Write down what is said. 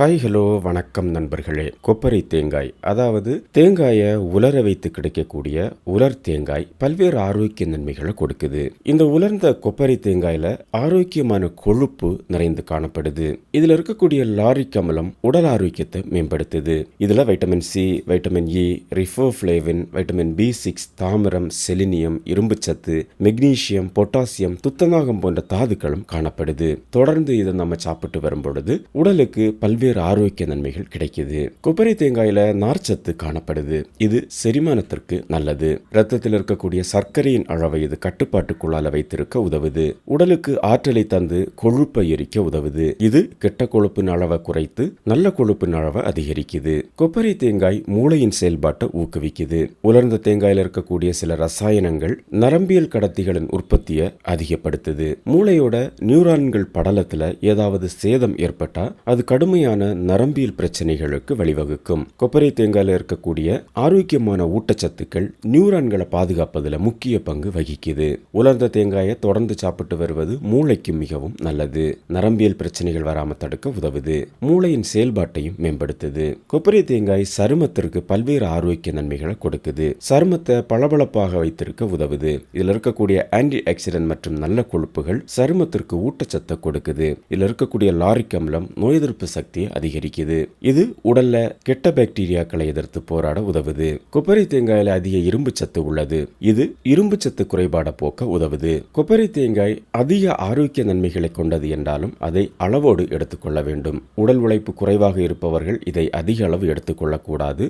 Hi hello வணக்கம் நண்பர்களே. கொப்பரை தேங்காய் அதாவது தேங்காயை உலர வைத்து கிடைக்கக்கூடிய உலர் தேங்காய் பல்வேறு ஆரோக்கிய நன்மைகளை கொடுக்குது. இந்த உலர்ந்த கொப்பரை தேங்காயில ஆரோக்கியமான கொழுப்பு நிறைந்து காணப்படுது. இதுல இருக்கக்கூடிய லாரிக் அமலம் உடல் ஆரோக்கியத்தை மேம்படுத்துது. இதுல vitamin C vitamin e, E riboflavin vitamin B six தாமிரம் செலினியம் இரும்புச்சத்து மெக்னீசியம் பொட்டாசியம் துத்தநாகம் போன்ற தாதுக்களும் காணப்படுது. தொடர்ந்து இதை நம்ம சாப்பிட்டு வரும் பொழுது உடலுக்கு பல்வேறு ஆரோக்கிய நன்மைகள் கிடைக்குது. கொப்பரை தேங்காயில நார்ச்சத்து காணப்படுது. இது செரிமானத்திற்கு நல்லது. ரத்தத்தில் இருக்கக்கூடிய சர்க்கரையின் அளவை இது கட்டுப்பாட்டுக்குள்ளால வைத்திருக்க உதவுது. உடலுக்கு ஆற்றலை தந்து கொழுப்பை எரிக்க உதவுது. இது கெட்ட கொழுப்பின் அளவை குறைத்து நல்ல கொழுப்பின் அளவை அதிகரிக்குது. கொப்பரை தேங்காய் மூளையின் செயல்பாட்டை ஊக்குவிக்குது. உலர்ந்த தேங்காயில் இருக்கக்கூடிய சில ரசாயனங்கள் நரம்பியல் கடத்திகளின் உற்பத்தியை அதிகப்படுத்துது. மூளையோட நியூரான்கள் படலத்துல ஏதாவது சேதம் ஏற்பட்டா அது கடுமையான நரம்பியல் பிரச்சனைகளுக்கு வழிவகுக்கும். கொப்பரை தேங்காயில இருக்கக்கூடிய ஆரோக்கியமான ஊட்டச்சத்துக்கள் நியூரான்களை பாதுகாப்பதில் முக்கிய பங்கு வகிக்குது. உலர்ந்த தேங்காயை தொடர்ந்து சாப்பிட்டு வருவது மூளைக்கு மிகவும் நல்லது. நரம்பியல் பிரச்சனைகள் வராமல் தடுக்க உதவுது. மூளையின் செயல்பாட்டையும் மேம்படுத்துது. கொப்பரை தேங்காய் சருமத்திற்கு பல்வேறு ஆரோக்கிய நன்மைகளை கொடுக்குது. சருமத்தை பளபளப்பாக வைத்திருக்க உதவுது. இதில் இருக்கக்கூடிய ஆன்டி ஆக்சிடென்ட் மற்றும் நல்ல கொழுப்புகள் சருமத்திற்கு ஊட்டச்சத்தை கொடுக்குது. இதில் இருக்கக்கூடிய லாரிக் அமிலம் நோய் எதிர்ப்பு சக்தி சக்தியை அதிகரிக்குது. இது உடல்ல கெட்ட பாக்டீரியாக்களை எதிர்த்து போராட உதவுது. கொப்பரை தேங்காயில அதிக இரும்பு சத்து உள்ளது. இது இரும்பு சத்து குறைபாட போக்க உதவுது. கொப்பரை தேங்காய் அதிக ஆரோக்கிய நன்மைகளை கொண்டது என்றாலும் அதை அளவோடு எடுத்துக்கொள்ள வேண்டும். உடல் உழைப்பு குறைவாக இருப்பவர்கள் இதை அதிக அளவு எடுத்துக்கொள்ளக்கூடாது.